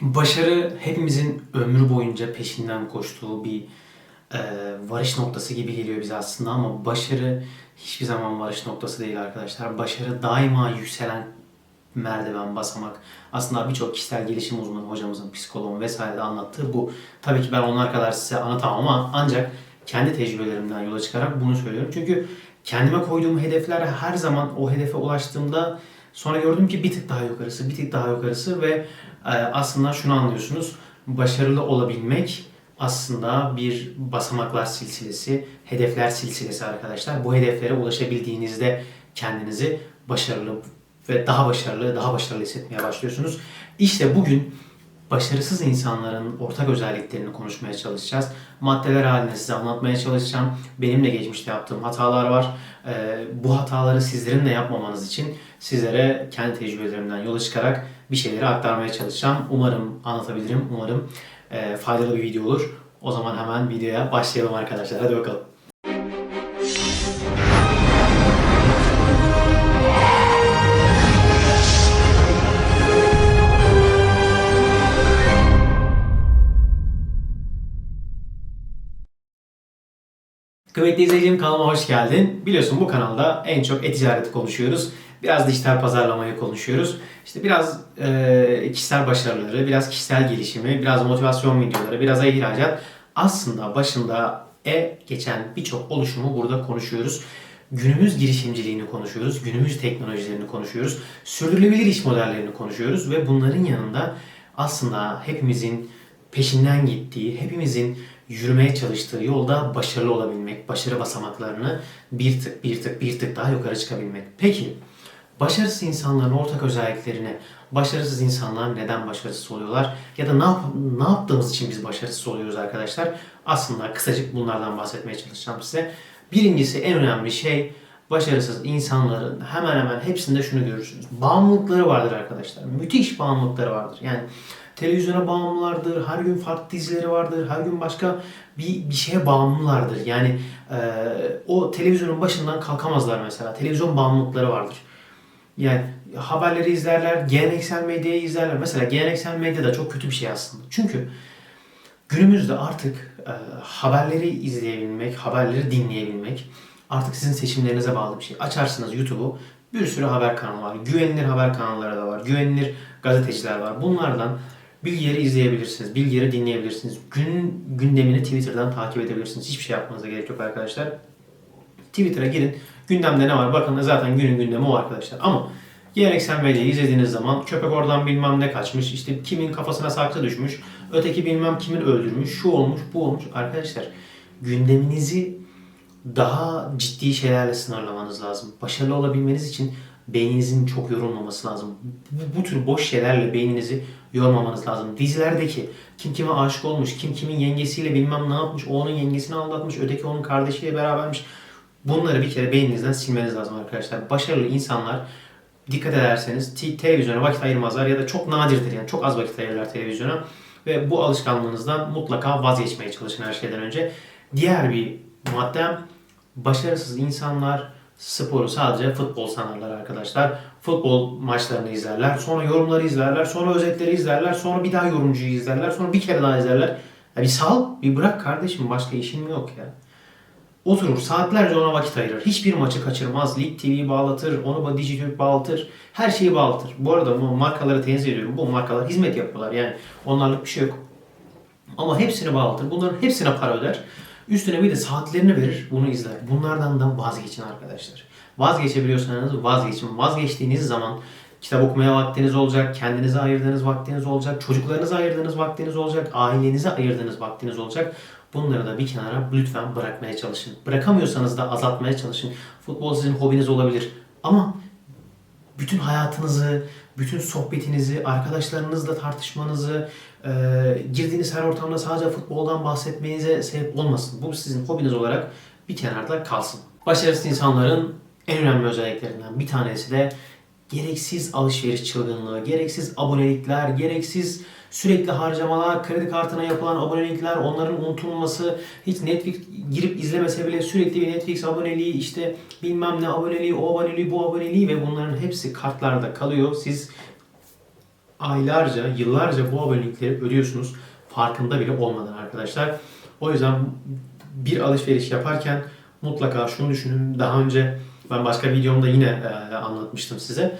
Başarı hepimizin ömrü boyunca peşinden koştuğu bir e, varış noktası gibi geliyor bize aslında ama başarı hiçbir zaman varış noktası değil arkadaşlar. Başarı daima yükselen merdiven, basamak. Aslında birçok kişisel gelişim uzmanı hocamızın, psikoloğun vesaire de anlattığı bu. Tabii ki ben onlar kadar size anlatamam ama ancak kendi tecrübelerimden yola çıkarak bunu söylüyorum. Çünkü kendime koyduğum hedefler her zaman o hedefe ulaştığımda sonra gördüm ki bir tık daha yukarısı, bir tık daha yukarısı ve e, aslında şunu anlıyorsunuz. Başarılı olabilmek aslında bir basamaklar silsilesi, hedefler silsilesi arkadaşlar. Bu hedeflere ulaşabildiğinizde kendinizi başarılı ve daha başarılı, daha başarılı hissetmeye başlıyorsunuz. İşte bugün başarısız insanların ortak özelliklerini konuşmaya çalışacağız. Maddeler halinde size anlatmaya çalışacağım. Benim de geçmişte yaptığım hatalar var. Ee, bu hataları sizlerin de yapmamanız için sizlere kendi tecrübelerimden yola çıkarak bir şeyleri aktarmaya çalışacağım. Umarım anlatabilirim. Umarım e, faydalı bir video olur. O zaman hemen videoya başlayalım arkadaşlar. Hadi bakalım. Kıymetli izleyicim kanalıma hoş geldin. Biliyorsun bu kanalda en çok e-ticareti konuşuyoruz. Biraz dijital pazarlamayı konuşuyoruz. İşte biraz e, kişisel başarıları, biraz kişisel gelişimi, biraz motivasyon videoları, biraz ihracat. Aslında başında e geçen birçok oluşumu burada konuşuyoruz. Günümüz girişimciliğini konuşuyoruz, günümüz teknolojilerini konuşuyoruz, sürdürülebilir iş modellerini konuşuyoruz ve bunların yanında aslında hepimizin peşinden gittiği, hepimizin yürümeye çalıştığı yolda başarılı olabilmek, başarı basamaklarını bir tık bir tık bir tık daha yukarı çıkabilmek. Peki başarısız insanların ortak özelliklerini, başarısız insanlar neden başarısız oluyorlar ya da ne, yap- ne yaptığımız için biz başarısız oluyoruz arkadaşlar? Aslında kısacık bunlardan bahsetmeye çalışacağım size. Birincisi en önemli şey başarısız insanların hemen hemen hepsinde şunu görürsünüz. Bağımlılıkları vardır arkadaşlar. Müthiş bağımlılıkları vardır. Yani televizyona bağımlılardır, her gün farklı dizileri vardır, her gün başka bir, bir şeye bağımlılardır. Yani e, o televizyonun başından kalkamazlar mesela. Televizyon bağımlılıkları vardır. Yani haberleri izlerler, geleneksel medyayı izlerler. Mesela geleneksel medya da çok kötü bir şey aslında. Çünkü günümüzde artık e, haberleri izleyebilmek, haberleri dinleyebilmek artık sizin seçimlerinize bağlı bir şey. Açarsınız YouTube'u, bir sürü haber kanalı var. Güvenilir haber kanalları da var. Güvenilir gazeteciler var. Bunlardan bilgileri izleyebilirsiniz. Bilgileri dinleyebilirsiniz. Gün gündemini Twitter'dan takip edebilirsiniz. Hiçbir şey yapmanıza gerek yok arkadaşlar. Twitter'a girin. Gündemde ne var? Bakın zaten günün gündemi o arkadaşlar. Ama geleneksel medyayı izlediğiniz zaman köpek oradan bilmem ne kaçmış. işte kimin kafasına saksı düşmüş. Öteki bilmem kimin öldürmüş. Şu olmuş, bu olmuş. Arkadaşlar gündeminizi daha ciddi şeylerle sınırlamanız lazım. Başarılı olabilmeniz için beyninizin çok yorulmaması lazım. Bu, bu tür boş şeylerle beyninizi yormamanız lazım. Dizilerdeki kim kime aşık olmuş, kim kimin yengesiyle bilmem ne yapmış, o onun yengesini aldatmış, öteki onun kardeşiyle berabermiş. Bunları bir kere beyninizden silmeniz lazım arkadaşlar. Başarılı insanlar dikkat ederseniz te- televizyona vakit ayırmazlar ya da çok nadirdir yani çok az vakit ayırırlar televizyona ve bu alışkanlığınızdan mutlaka vazgeçmeye çalışın her şeyden önce. Diğer bir maddem başarısız insanlar sporu sadece futbol sanarlar arkadaşlar. Futbol maçlarını izlerler, sonra yorumları izlerler, sonra özetleri izlerler, sonra bir daha yorumcuyu izlerler, sonra bir kere daha izlerler. Ya bir sal, bir bırak kardeşim başka işin mi yok ya. Oturur saatlerce ona vakit ayırır. Hiçbir maçı kaçırmaz. Lig TV'yi bağlatır, onu Dijitürk bağlatır. Her şeyi bağlatır. Bu arada bu markaları tenzih ediyorum. Bu markalar hizmet yapıyorlar yani. Onlarlık bir şey yok. Ama hepsini bağlatır. Bunların hepsine para öder. Üstüne bir de saatlerini verir. Bunu izler. Bunlardan da vazgeçin arkadaşlar. Vazgeçebiliyorsanız vazgeçin. Vazgeçtiğiniz zaman kitap okumaya vaktiniz olacak, kendinize ayırdığınız vaktiniz olacak, çocuklarınıza ayırdığınız vaktiniz olacak, ailenize ayırdığınız vaktiniz olacak. Bunları da bir kenara lütfen bırakmaya çalışın. Bırakamıyorsanız da azaltmaya çalışın. Futbol sizin hobiniz olabilir. Ama bütün hayatınızı, bütün sohbetinizi, arkadaşlarınızla tartışmanızı, e, girdiğiniz her ortamda sadece futboldan bahsetmenize sebep olmasın. Bu sizin hobiniz olarak bir kenarda kalsın. Başarısız insanların en önemli özelliklerinden bir tanesi de gereksiz alışveriş çılgınlığı, gereksiz abonelikler, gereksiz sürekli harcamalar, kredi kartına yapılan abonelikler, onların unutulması, hiç Netflix girip izlemese bile sürekli bir Netflix aboneliği, işte bilmem ne aboneliği, o aboneliği, bu aboneliği ve bunların hepsi kartlarda kalıyor. Siz aylarca, yıllarca bu abonelikleri ödüyorsunuz. Farkında bile olmadan arkadaşlar. O yüzden bir alışveriş yaparken mutlaka şunu düşünün. Daha önce ben başka videomda yine e, anlatmıştım size.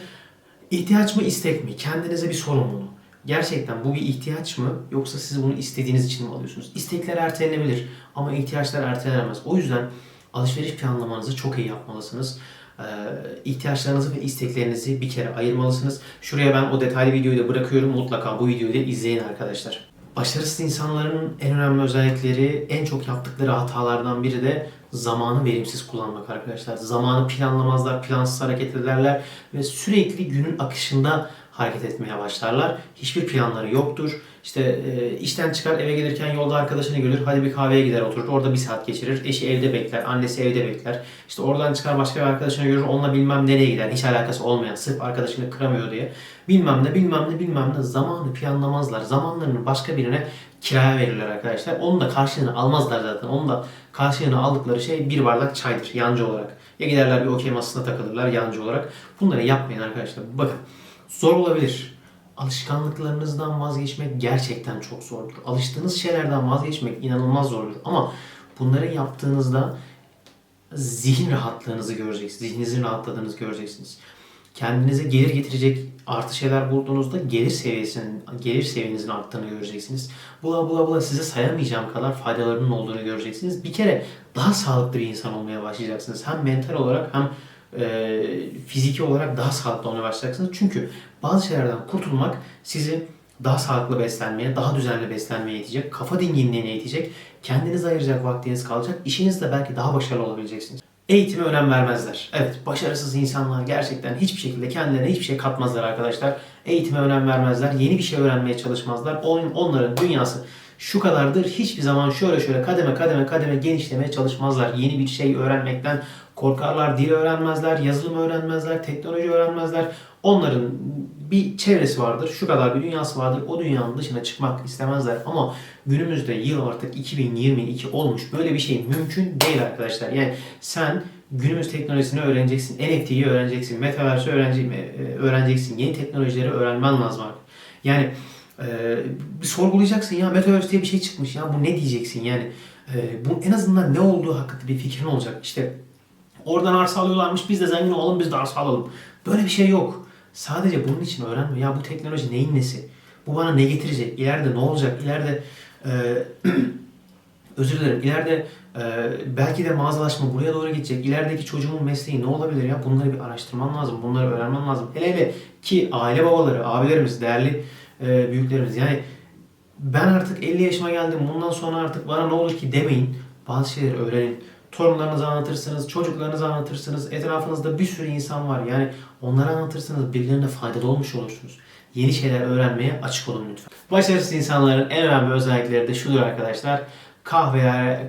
İhtiyaç mı istek mi? Kendinize bir sorun bunu. Gerçekten bu bir ihtiyaç mı yoksa siz bunu istediğiniz için mi alıyorsunuz? İstekler ertelenebilir ama ihtiyaçlar ertelenemez. O yüzden alışveriş planlamanızı çok iyi yapmalısınız. Ee, ihtiyaçlarınızı ve isteklerinizi bir kere ayırmalısınız. Şuraya ben o detaylı videoyu da bırakıyorum. Mutlaka bu videoyu da izleyin arkadaşlar. Başarısız insanların en önemli özellikleri, en çok yaptıkları hatalardan biri de zamanı verimsiz kullanmak arkadaşlar. Zamanı planlamazlar, plansız hareket ederler ve sürekli günün akışında hareket etmeye başlarlar. Hiçbir planları yoktur. İşte e, işten çıkar eve gelirken yolda arkadaşını görür. Hadi bir kahveye gider oturur. Orada bir saat geçirir. Eşi evde bekler. Annesi evde bekler. İşte oradan çıkar başka bir arkadaşını görür. Onunla bilmem nereye gider. Hiç alakası olmayan. Sırf arkadaşını kıramıyor diye. Bilmem ne bilmem ne bilmem ne. Zamanı planlamazlar. Zamanlarını başka birine kiraya verirler arkadaşlar. Onun da karşılığını almazlar zaten. Onun da karşılığını aldıkları şey bir bardak çaydır yancı olarak. Ya giderler bir okey masasına takılırlar yancı olarak. Bunları yapmayın arkadaşlar. Bakın zor olabilir. Alışkanlıklarınızdan vazgeçmek gerçekten çok zordur. Alıştığınız şeylerden vazgeçmek inanılmaz zordur. Ama bunları yaptığınızda zihin rahatlığınızı göreceksiniz. Zihninizin rahatladığınızı göreceksiniz. Kendinize gelir getirecek artı şeyler bulduğunuzda gelir seviyesinin, gelir seviyenizin arttığını göreceksiniz. Bula bula bula size sayamayacağım kadar faydalarının olduğunu göreceksiniz. Bir kere daha sağlıklı bir insan olmaya başlayacaksınız. Hem mental olarak hem e, fiziki olarak daha sağlıklı olmaya başlayacaksınız. Çünkü bazı şeylerden kurtulmak sizi daha sağlıklı beslenmeye, daha düzenli beslenmeye itecek, kafa dinginliğine itecek, kendiniz ayıracak vaktiniz kalacak, işinizde belki daha başarılı olabileceksiniz. Eğitime önem vermezler. Evet, başarısız insanlar gerçekten hiçbir şekilde kendilerine hiçbir şey katmazlar arkadaşlar. Eğitime önem vermezler, yeni bir şey öğrenmeye çalışmazlar. Onların dünyası şu kadardır. Hiçbir zaman şöyle şöyle kademe kademe kademe genişlemeye çalışmazlar. Yeni bir şey öğrenmekten korkarlar. Dil öğrenmezler, yazılım öğrenmezler, teknoloji öğrenmezler. Onların bir çevresi vardır, şu kadar bir dünyası vardır. O dünyanın dışına çıkmak istemezler. Ama günümüzde yıl artık 2022 olmuş. Böyle bir şey mümkün değil arkadaşlar. Yani sen günümüz teknolojisini öğreneceksin, NFT'yi öğreneceksin, Metaverse'ü öğreneceksin, öğreneceksin. Yeni teknolojileri öğrenmen lazım artık. Yani e, sorgulayacaksın ya Metaverse diye bir şey çıkmış ya bu ne diyeceksin yani. E, bu en azından ne olduğu hakkında bir fikrin olacak. İşte oradan arsa alıyorlarmış biz de zengin olalım biz de arsa alalım. Böyle bir şey yok. Sadece bunun için öğrenme. Ya bu teknoloji neyin nesi? Bu bana ne getirecek? İleride ne olacak? İleride e, özür dilerim. İleride e, belki de mağazalaşma buraya doğru gidecek. İlerideki çocuğumun mesleği ne olabilir ya? Bunları bir araştırman lazım. Bunları öğrenmen lazım. Hele hele ki aile babaları, abilerimiz, değerli e, büyüklerimiz. Yani ben artık 50 yaşıma geldim. Bundan sonra artık bana ne olur ki demeyin. Bazı şeyleri öğrenin. Torunlarınıza anlatırsınız, çocuklarınıza anlatırsınız. Etrafınızda bir sürü insan var. Yani onlara anlatırsanız birilerine faydalı olmuş olursunuz. Yeni şeyler öğrenmeye açık olun lütfen. Başarısız insanların en önemli özellikleri de şudur arkadaşlar. Kahveler,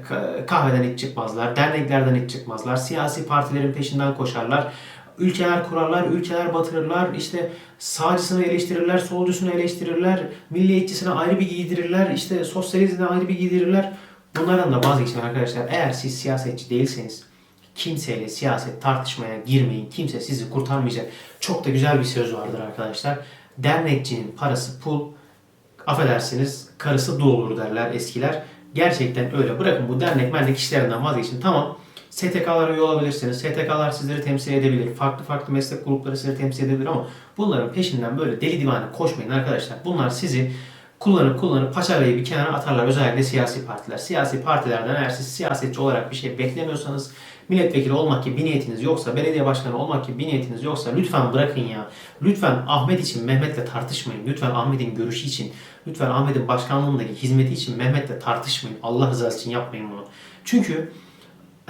kahveden hiç çıkmazlar, derneklerden hiç çıkmazlar, siyasi partilerin peşinden koşarlar, ülkeler kurarlar, ülkeler batırırlar, işte sağcısını eleştirirler, solcusunu eleştirirler, milliyetçisine ayrı bir giydirirler, işte sosyalizmine ayrı bir giydirirler. Bunlardan da vazgeçin arkadaşlar. Eğer siz siyasetçi değilseniz kimseyle siyaset tartışmaya girmeyin. Kimse sizi kurtarmayacak. Çok da güzel bir söz vardır arkadaşlar. Dernekçinin parası pul, affedersiniz karısı dul olur derler eskiler. Gerçekten öyle. Bırakın bu dernek mernek işlerinden vazgeçin. Tamam STK'lara üye olabilirsiniz. STK'lar sizleri temsil edebilir. Farklı farklı meslek grupları sizleri temsil edebilir ama bunların peşinden böyle deli divane koşmayın arkadaşlar. Bunlar sizi kullanıp kullanıp paçavrayı bir kenara atarlar. Özellikle siyasi partiler. Siyasi partilerden eğer siz siyasetçi olarak bir şey beklemiyorsanız milletvekili olmak gibi bir niyetiniz yoksa, belediye başkanı olmak gibi bir niyetiniz yoksa lütfen bırakın ya. Lütfen Ahmet için Mehmet'le tartışmayın. Lütfen Ahmet'in görüşü için, lütfen Ahmet'in başkanlığındaki hizmeti için Mehmet'le tartışmayın. Allah rızası için yapmayın bunu. Çünkü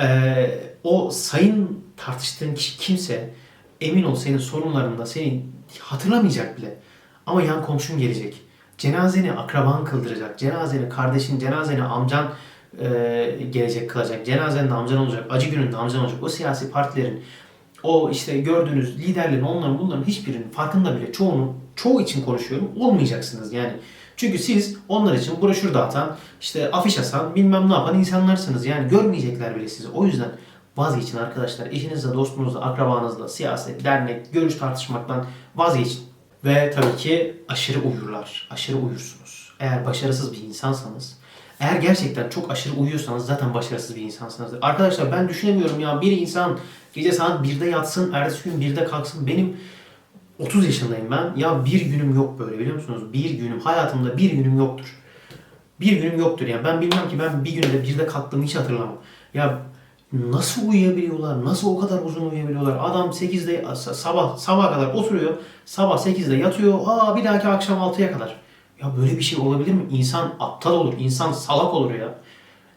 ee, o sayın tartıştığın kişi kimse emin ol senin sorunlarında seni hatırlamayacak bile. Ama yan komşun gelecek. Cenazeni akraban kıldıracak. Cenazeni kardeşin, cenazeni amcan e, gelecek kılacak. Cenazenin amcan olacak. Acı gününde amcan olacak. O siyasi partilerin o işte gördüğünüz liderlerin onların bunların hiçbirinin farkında bile çoğunun çoğu için konuşuyorum olmayacaksınız yani. Çünkü siz onlar için broşür dağıtan, işte afiş asan, bilmem ne yapan insanlarsınız. Yani görmeyecekler bile sizi. O yüzden vazgeçin arkadaşlar. Eşinizle, dostunuzla, akrabanızla, siyaset, dernek, görüş tartışmaktan vazgeçin. Ve tabii ki aşırı uyurlar. Aşırı uyursunuz. Eğer başarısız bir insansanız, eğer gerçekten çok aşırı uyuyorsanız zaten başarısız bir insansınızdır. Arkadaşlar ben düşünemiyorum ya bir insan gece saat 1'de yatsın, ertesi gün 1'de kalksın. Benim 30 yaşındayım ben. Ya bir günüm yok böyle biliyor musunuz? Bir günüm, hayatımda bir günüm yoktur. Bir günüm yoktur yani. Ben bilmem ki ben bir günde birde kalktığımı hiç hatırlamam. Ya nasıl uyuyabiliyorlar? Nasıl o kadar uzun uyuyabiliyorlar? Adam 8'de sabah sabah kadar oturuyor. Sabah 8'de yatıyor. Aa bir dahaki akşam 6'ya kadar. Ya böyle bir şey olabilir mi? İnsan aptal olur. insan salak olur ya.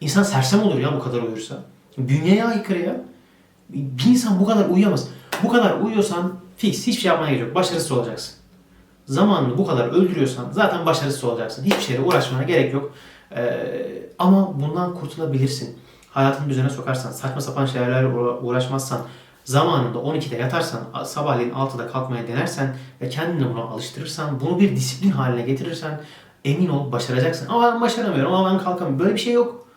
İnsan sersem olur ya bu kadar uyursa. Dünyaya aykırı ya. Bir insan bu kadar uyuyamaz. Bu kadar uyuyorsan fix hiçbir şey yapmaya gerek yok. Başarısız olacaksın. Zamanını bu kadar öldürüyorsan zaten başarısız olacaksın. Hiçbir şeyle uğraşmana gerek yok. Ee, ama bundan kurtulabilirsin. Hayatını düzene sokarsan, saçma sapan şeylerle uğra- uğraşmazsan, zamanında 12'de yatarsan, sabahleyin 6'da kalkmaya denersen ve kendini buna alıştırırsan, bunu bir disiplin haline getirirsen emin ol başaracaksın. Ama ben başaramıyorum, ama ben kalkamıyorum. Böyle bir şey yok.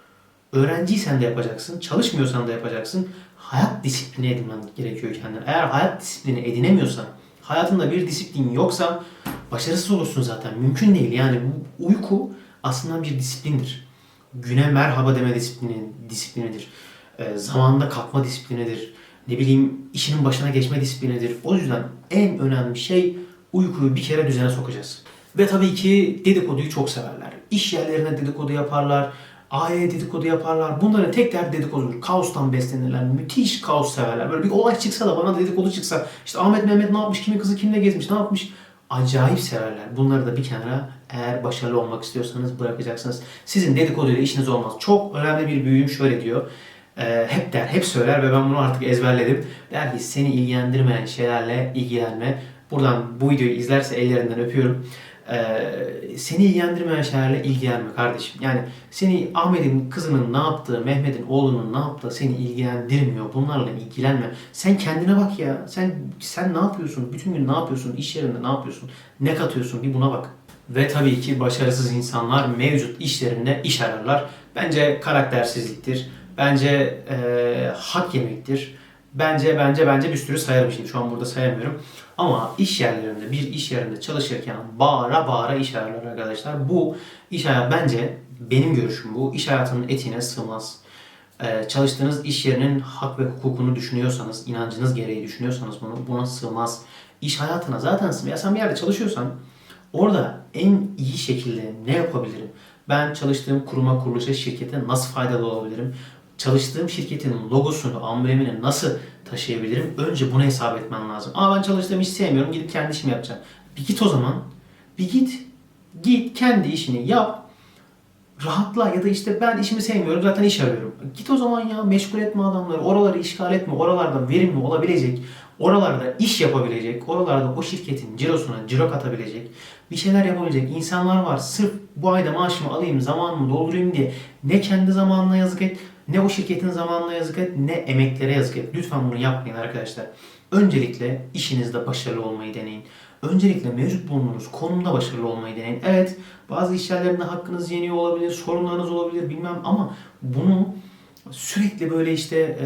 Öğrenciysen de yapacaksın, çalışmıyorsan da yapacaksın. Hayat disiplini edinmen gerekiyor kendine. Eğer hayat disiplini edinemiyorsan, hayatında bir disiplin yoksa başarısız olursun zaten. Mümkün değil. Yani bu uyku aslında bir disiplindir. Güne merhaba deme disiplini, disiplinidir. Ee, zamanında kalkma disiplinidir. Ne bileyim işinin başına geçme disiplinidir. O yüzden en önemli şey uykuyu bir kere düzene sokacağız. Ve tabii ki dedikoduyu çok severler. İş yerlerine dedikodu yaparlar. Aileye dedikodu yaparlar. Bunların tek derdi dedikodudur. Kaostan beslenirler. Müthiş kaos severler. Böyle bir olay çıksa da bana dedikodu çıksa. işte Ahmet Mehmet ne yapmış, kimin kızı kimle gezmiş, ne yapmış. Acayip severler. Bunları da bir kenara eğer başarılı olmak istiyorsanız bırakacaksınız. Sizin dedikoduyla işiniz olmaz. Çok önemli bir büyüğüm şöyle diyor. Ee, hep der, hep söyler ve ben bunu artık ezberledim. Der ki seni ilgilendirmeyen şeylerle ilgilenme. Buradan bu videoyu izlerse ellerinden öpüyorum. Ee, seni ilgilendirmeyen şeylerle ilgilenme kardeşim. Yani seni Ahmet'in kızının ne yaptığı, Mehmet'in oğlunun ne yaptığı seni ilgilendirmiyor. Bunlarla ilgilenme. Sen kendine bak ya. Sen sen ne yapıyorsun? Bütün gün ne yapıyorsun? İş yerinde ne yapıyorsun? Ne katıyorsun? Bir buna bak. Ve tabii ki başarısız insanlar mevcut işlerinde iş ararlar. Bence karaktersizliktir. Bence eee, hak yemektir. Bence bence bence bir sürü sayarım şimdi şu an burada sayamıyorum. Ama iş yerlerinde bir iş yerinde çalışırken bağıra bağıra iş ararlar arkadaşlar. Bu iş hayatı bence benim görüşüm bu. iş hayatının etiğine sığmaz. Ee, çalıştığınız iş yerinin hak ve hukukunu düşünüyorsanız, inancınız gereği düşünüyorsanız bunu buna sığmaz. İş hayatına zaten sığmaz. Ya sen bir yerde çalışıyorsan orada en iyi şekilde ne yapabilirim? Ben çalıştığım kuruma, kuruluşa, şirkete nasıl faydalı olabilirim? Çalıştığım şirketin logosunu, amblemini nasıl taşıyabilirim? Önce bunu hesap etmen lazım. Aa ben çalıştığım işi sevmiyorum, gidip kendi işimi yapacağım. Bir git o zaman. Bir git. Git kendi işini yap rahatla ya da işte ben işimi sevmiyorum zaten iş arıyorum. Git o zaman ya meşgul etme adamları, oraları işgal etme, oralarda verimli olabilecek, oralarda iş yapabilecek, oralarda o şirketin cirosuna ciro katabilecek, bir şeyler yapabilecek insanlar var. Sırf bu ayda maaşımı alayım, zamanımı doldurayım diye ne kendi zamanına yazık et, ne o şirketin zamanına yazık et, ne emeklere yazık et. Lütfen bunu yapmayın arkadaşlar. Öncelikle işinizde başarılı olmayı deneyin. Öncelikle mevcut bulunduğunuz konumda başarılı olmayı deneyin. Evet bazı iş yerlerinde hakkınız yeniyor olabilir, sorunlarınız olabilir bilmem ama bunu sürekli böyle işte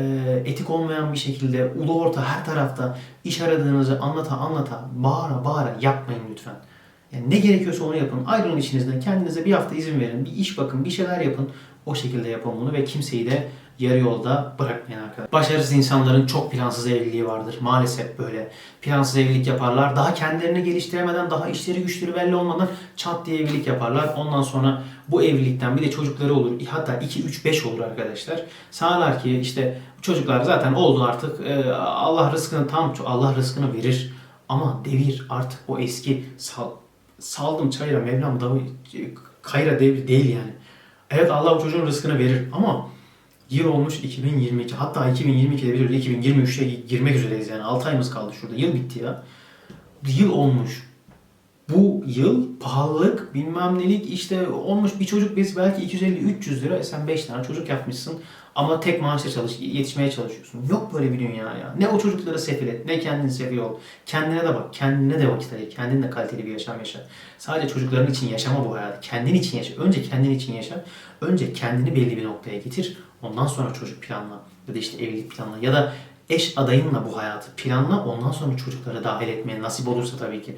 etik olmayan bir şekilde ulu orta her tarafta iş aradığınızı anlata anlata bağıra bağıra yapmayın lütfen. Yani ne gerekiyorsa onu yapın. Ayrılın işinizden. Kendinize bir hafta izin verin. Bir iş bakın, bir şeyler yapın. O şekilde yapın bunu ve kimseyi de yarı yolda bırakmayın arkadaşlar. Başarısız insanların çok plansız evliliği vardır. Maalesef böyle. Plansız evlilik yaparlar. Daha kendilerini geliştiremeden, daha işleri güçleri belli olmadan çat diye evlilik yaparlar. Ondan sonra bu evlilikten bir de çocukları olur. Hatta 2, 3, 5 olur arkadaşlar. Sağlar ki işte çocuklar zaten oldu artık. Ee, Allah rızkını tam Allah rızkını verir. Ama devir artık o eski sal, saldım çayıra Mevlam da kayra devir değil yani. Evet Allah o çocuğun rızkını verir ama Yıl olmuş 2022. Hatta 2022'de biliyoruz 2023'e girmek üzereyiz yani. 6 ayımız kaldı şurada. Yıl bitti ya. Yıl olmuş. Bu yıl pahalılık bilmem nelik işte olmuş bir çocuk biz belki 250-300 lira. E sen 5 tane çocuk yapmışsın. Ama tek maaşla çalış, yetişmeye çalışıyorsun. Yok böyle bir dünya ya. Ne o çocukları sefil et, ne kendini sefil ol. Kendine de bak, kendine de vakit ayır. Kendin de kaliteli bir yaşam yaşa. Sadece çocukların için yaşama bu hayatı. Kendin için yaşa. Önce kendin için yaşa. Önce kendini belli bir noktaya getir. Ondan sonra çocuk planla. Ya da işte evlilik planla. Ya da eş adayınla bu hayatı planla. Ondan sonra çocukları dahil etmeye nasip olursa tabii ki.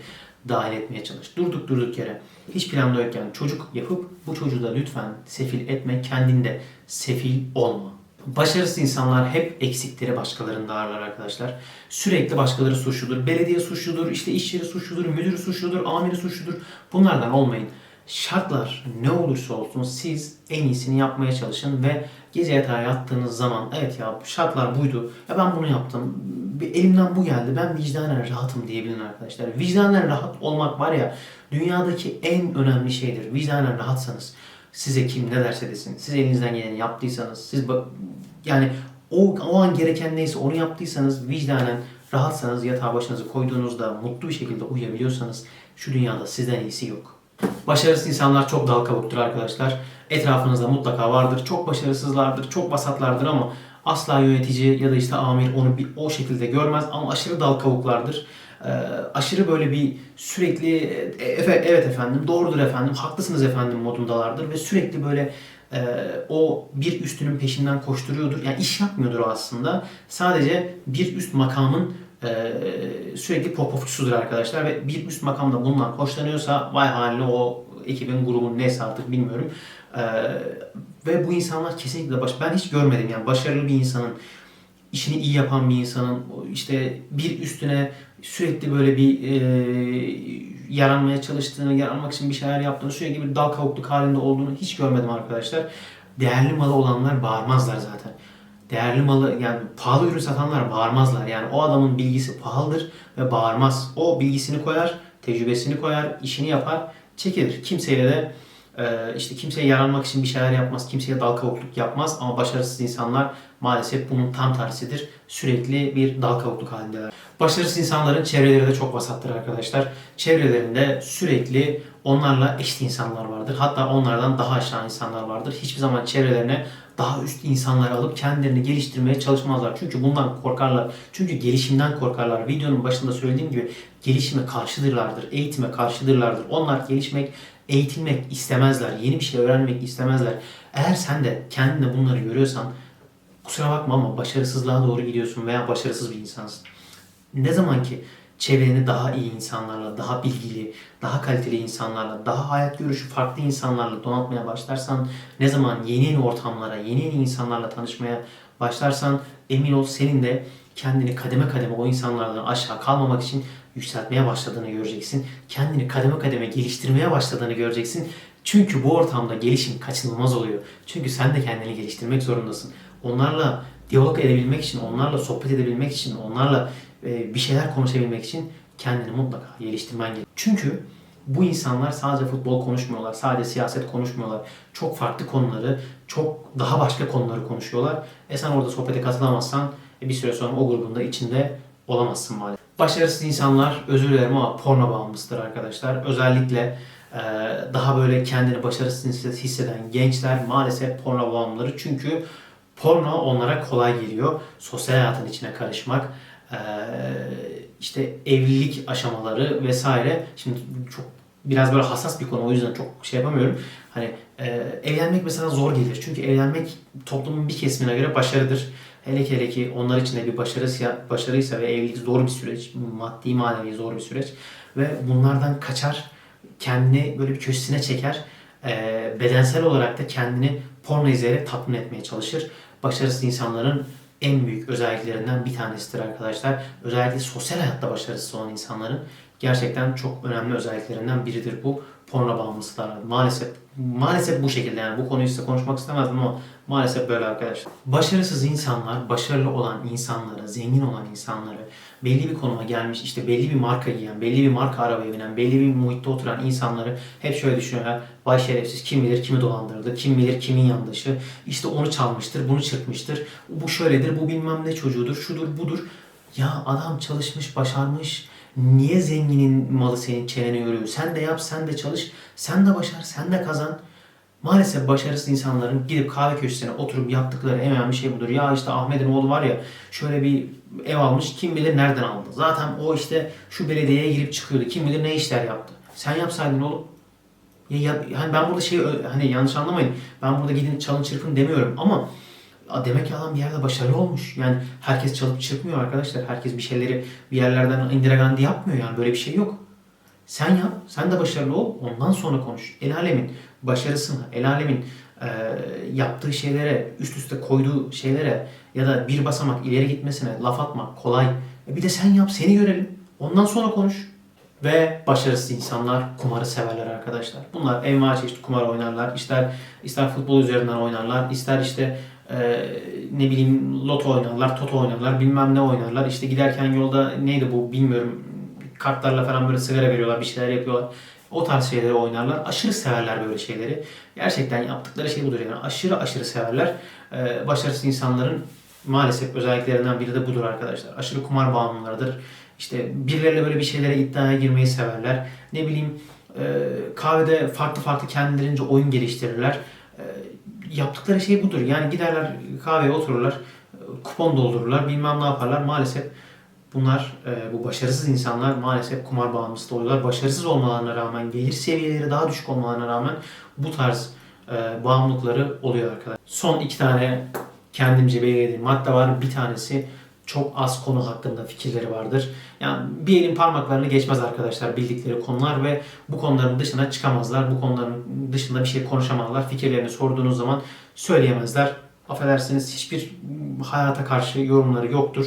dahil etmeye çalış. Durduk durduk yere. Hiç planda yokken çocuk yapıp bu çocuğu da lütfen sefil etme. Kendinde sefil olma. Başarısız insanlar hep eksikleri başkalarında ararlar arkadaşlar. Sürekli başkaları suçludur. Belediye suçludur, işte iş yeri suçludur, müdürü suçludur, amiri suçludur. Bunlardan olmayın. Şartlar ne olursa olsun siz en iyisini yapmaya çalışın ve gece yatağa yattığınız zaman evet ya şartlar buydu. Ya ben bunu yaptım. Bir elimden bu geldi. Ben vicdanen rahatım diyebilin arkadaşlar. Vicdanen rahat olmak var ya dünyadaki en önemli şeydir. Vicdanen rahatsanız size kim ne derse desin. Siz elinizden geleni yaptıysanız siz yani o, o an gereken neyse onu yaptıysanız vicdanen rahatsanız yatağa başınızı koyduğunuzda mutlu bir şekilde uyuyabiliyorsanız şu dünyada sizden iyisi yok. Başarısız insanlar çok dal kabuktur arkadaşlar. Etrafınızda mutlaka vardır. Çok başarısızlardır, çok vasatlardır ama asla yönetici ya da işte amir onu bir o şekilde görmez ama aşırı dal kabuklardır. Ee, aşırı böyle bir sürekli "E, efe, evet efendim, doğrudur efendim, haklısınız efendim modundalardır ve sürekli böyle e, o bir üstünün peşinden koşturuyordur. Yani iş yapmıyordur aslında. Sadece bir üst makamın e, sürekli popofçusudur arkadaşlar ve bir üst makamda bundan hoşlanıyorsa vay haline o ekibin grubun neyse artık bilmiyorum. E, ve bu insanlar kesinlikle baş ben hiç görmedim yani başarılı bir insanın işini iyi yapan bir insanın işte bir üstüne sürekli böyle bir e, yaranmaya çalıştığını, yaranmak için bir şeyler yaptığını, sürekli bir dal kavukluk halinde olduğunu hiç görmedim arkadaşlar. Değerli malı olanlar bağırmazlar zaten. Değerli malı yani pahalı ürün satanlar bağırmazlar. Yani o adamın bilgisi pahalıdır ve bağırmaz. O bilgisini koyar, tecrübesini koyar, işini yapar, çekilir. Kimseyle de e, işte kimseye yaranmak için bir şeyler yapmaz, kimseye dal kavukluk yapmaz ama başarısız insanlar maalesef bunun tam tersidir. Sürekli bir dal kavukluk halindeler. Başarısız insanların çevreleri de çok vasattır arkadaşlar. Çevrelerinde sürekli onlarla eşit insanlar vardır. Hatta onlardan daha aşağı insanlar vardır. Hiçbir zaman çevrelerine daha üst insanları alıp kendilerini geliştirmeye çalışmazlar. Çünkü bundan korkarlar. Çünkü gelişimden korkarlar. Videonun başında söylediğim gibi gelişime karşıdırlardır. Eğitime karşıdırlardır. Onlar gelişmek, eğitilmek istemezler. Yeni bir şey öğrenmek istemezler. Eğer sen de kendinde bunları görüyorsan kusura bakma ama başarısızlığa doğru gidiyorsun veya başarısız bir insansın. Ne zaman ki çevreni daha iyi insanlarla, daha bilgili, daha kaliteli insanlarla, daha hayat görüşü farklı insanlarla donatmaya başlarsan, ne zaman yeni yeni ortamlara, yeni yeni insanlarla tanışmaya başlarsan emin ol senin de kendini kademe kademe o insanlardan aşağı kalmamak için yükseltmeye başladığını göreceksin. Kendini kademe kademe geliştirmeye başladığını göreceksin. Çünkü bu ortamda gelişim kaçınılmaz oluyor. Çünkü sen de kendini geliştirmek zorundasın. Onlarla diyalog edebilmek için, onlarla sohbet edebilmek için, onlarla bir şeyler konuşabilmek için kendini mutlaka geliştirmen gerekiyor. Çünkü bu insanlar sadece futbol konuşmuyorlar, sadece siyaset konuşmuyorlar. Çok farklı konuları, çok daha başka konuları konuşuyorlar. E sen orada sohbete katılamazsan e, bir süre sonra o grubun da içinde olamazsın maalesef. Başarısız insanlar, özür dilerim ama porno bağımlısıdır arkadaşlar. Özellikle e, daha böyle kendini başarısız hisseden gençler maalesef porno bağımlıları. Çünkü porno onlara kolay geliyor. Sosyal hayatın içine karışmak, e, işte evlilik aşamaları vesaire. Şimdi çok biraz böyle hassas bir konu o yüzden çok şey yapamıyorum. Hani e, evlenmek mesela zor gelir. Çünkü evlenmek toplumun bir kesimine göre başarıdır. Hele ki hele ki onlar için de bir başarı, başarıysa ve evlilik zor bir süreç, maddi manevi zor bir süreç ve bunlardan kaçar, kendini böyle bir köşesine çeker, e, bedensel olarak da kendini porno izleyerek tatmin etmeye çalışır. Başarısız insanların en büyük özelliklerinden bir tanesidir arkadaşlar. Özellikle sosyal hayatta başarısız olan insanların gerçekten çok önemli özelliklerinden biridir bu porno bağımlısılar. Maalesef maalesef bu şekilde yani bu konuyu size konuşmak istemezdim ama maalesef böyle arkadaşlar. Başarısız insanlar, başarılı olan insanları, zengin olan insanları, belli bir konuma gelmiş, işte belli bir marka giyen, belli bir marka arabaya binen, belli bir muhitte oturan insanları hep şöyle düşünüyorlar. Vay şerefsiz kim bilir kimi dolandırdı, kim bilir kimin yandaşı, işte onu çalmıştır, bunu çırpmıştır, bu şöyledir, bu bilmem ne çocuğudur, şudur budur. Ya adam çalışmış, başarmış, Niye zenginin malı senin çeneni yoruyor? Sen de yap, sen de çalış, sen de başar, sen de kazan. Maalesef başarısız insanların gidip kahve köşesine oturup yaptıkları en önemli şey budur. Ya işte Ahmet'in oğlu var ya şöyle bir ev almış kim bilir nereden aldı. Zaten o işte şu belediyeye girip çıkıyordu. Kim bilir ne işler yaptı. Sen yapsaydın oğlum. Ya, ya, hani ben burada şey hani yanlış anlamayın. Ben burada gidin çalın çırpın demiyorum ama demek ki adam bir yerde başarılı olmuş. Yani herkes çalıp çırpmıyor arkadaşlar. Herkes bir şeyleri bir yerlerden Indira Gandhi yapmıyor yani böyle bir şey yok. Sen yap, sen de başarılı ol, ondan sonra konuş. El alemin başarısına, el alemin e, yaptığı şeylere, üst üste koyduğu şeylere ya da bir basamak ileri gitmesine laf atmak kolay. E bir de sen yap, seni görelim. Ondan sonra konuş. Ve başarısız insanlar kumarı severler arkadaşlar. Bunlar envai çeşit kumar oynarlar. İster ister futbol üzerinden oynarlar, ister işte e, ne bileyim loto oynarlar, toto oynarlar, bilmem ne oynarlar. İşte giderken yolda neydi bu bilmiyorum. Kartlarla falan böyle sigara veriyorlar, bir şeyler yapıyorlar. O tarz şeyleri oynarlar. Aşırı severler böyle şeyleri. Gerçekten yaptıkları şey budur yani. Aşırı aşırı severler. E, başarısız insanların maalesef özelliklerinden biri de budur arkadaşlar. Aşırı kumar bağımlılarıdır. İşte birileriyle böyle bir şeylere iddiaya girmeyi severler. Ne bileyim e, kahvede farklı farklı kendilerince oyun geliştirirler. Yaptıkları şey budur. Yani giderler kahveye otururlar, kupon doldururlar, bilmem ne yaparlar. Maalesef bunlar, e, bu başarısız insanlar maalesef kumar bağımlısı da oluyorlar. Başarısız olmalarına rağmen, gelir seviyeleri daha düşük olmalarına rağmen bu tarz e, bağımlılıkları oluyor arkadaşlar. Son iki tane kendimce belirlediğim madde var. Bir tanesi çok az konu hakkında fikirleri vardır. Yani bir elin parmaklarını geçmez arkadaşlar bildikleri konular ve bu konuların dışına çıkamazlar. Bu konuların dışında bir şey konuşamazlar. Fikirlerini sorduğunuz zaman söyleyemezler. Affedersiniz hiçbir hayata karşı yorumları yoktur.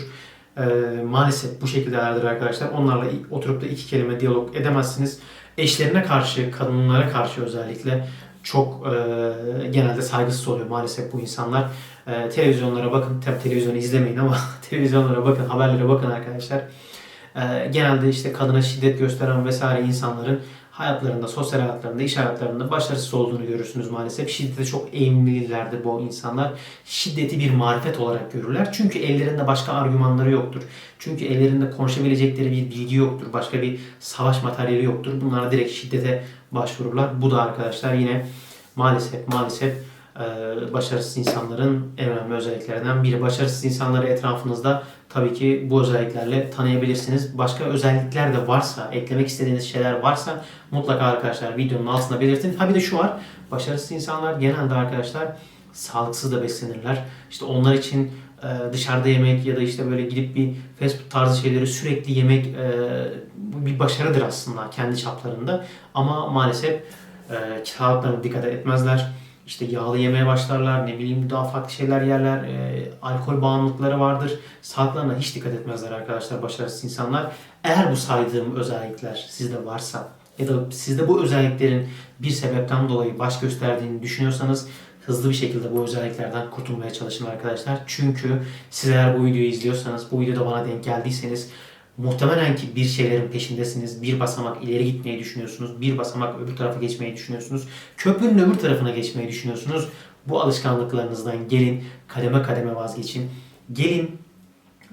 Ee, maalesef bu şekildelerdir arkadaşlar. Onlarla oturup da iki kelime diyalog edemezsiniz. Eşlerine karşı, kadınlara karşı özellikle çok e, genelde saygısız oluyor maalesef bu insanlar. E, televizyonlara bakın, tabi televizyonu izlemeyin ama televizyonlara bakın, haberlere bakın arkadaşlar. E, genelde işte kadına şiddet gösteren vesaire insanların hayatlarında, sosyal hayatlarında, iş hayatlarında başarısız olduğunu görürsünüz maalesef. Şiddete çok eğimlilerdir bu insanlar. Şiddeti bir marifet olarak görürler. Çünkü ellerinde başka argümanları yoktur. Çünkü ellerinde konuşabilecekleri bir bilgi yoktur. Başka bir savaş materyali yoktur. Bunlara direkt şiddete başvururlar. Bu da arkadaşlar yine maalesef maalesef e, başarısız insanların en önemli özelliklerinden biri. Başarısız insanları etrafınızda tabii ki bu özelliklerle tanıyabilirsiniz. Başka özellikler de varsa, eklemek istediğiniz şeyler varsa mutlaka arkadaşlar videonun altında belirtin. Ha bir de şu var. Başarısız insanlar genelde arkadaşlar sağlıksız da beslenirler. İşte onlar için dışarıda yemek ya da işte böyle gidip bir fast food tarzı şeyleri sürekli yemek e, bir başarıdır aslında kendi çaplarında. Ama maalesef e, sağlıklarına dikkat etmezler işte yağlı yemeye başlarlar, ne bileyim daha farklı şeyler yerler, e, alkol bağımlılıkları vardır. Sağlıklarına hiç dikkat etmezler arkadaşlar başarısız insanlar. Eğer bu saydığım özellikler sizde varsa ya da sizde bu özelliklerin bir sebepten dolayı baş gösterdiğini düşünüyorsanız hızlı bir şekilde bu özelliklerden kurtulmaya çalışın arkadaşlar. Çünkü siz eğer bu videoyu izliyorsanız, bu videoda bana denk geldiyseniz Muhtemelen ki bir şeylerin peşindesiniz. Bir basamak ileri gitmeyi düşünüyorsunuz. Bir basamak öbür tarafa geçmeyi düşünüyorsunuz. Köprünün öbür tarafına geçmeyi düşünüyorsunuz. Bu alışkanlıklarınızdan gelin. Kademe kademe vazgeçin. Gelin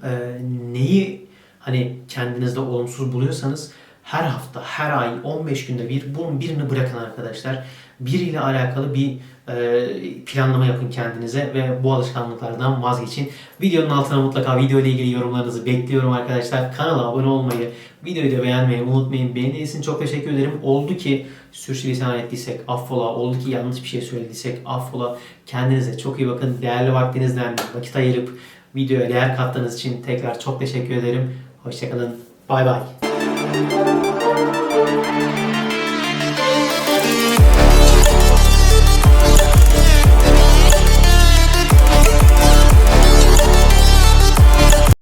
e, neyi hani kendinizde olumsuz buluyorsanız her hafta, her ay, 15 günde bir bunun birini bırakın arkadaşlar. Biriyle alakalı bir e, planlama yapın kendinize ve bu alışkanlıklardan vazgeçin. Videonun altına mutlaka video ile ilgili yorumlarınızı bekliyorum arkadaşlar. Kanala abone olmayı, videoyu da beğenmeyi unutmayın. Beğendiğiniz için çok teşekkür ederim. Oldu ki sürçülisan ettiysek affola, oldu ki yanlış bir şey söylediysek affola. Kendinize çok iyi bakın. Değerli vaktinizden vakit ayırıp videoya değer kattığınız için tekrar çok teşekkür ederim. Hoşçakalın. Bay bay.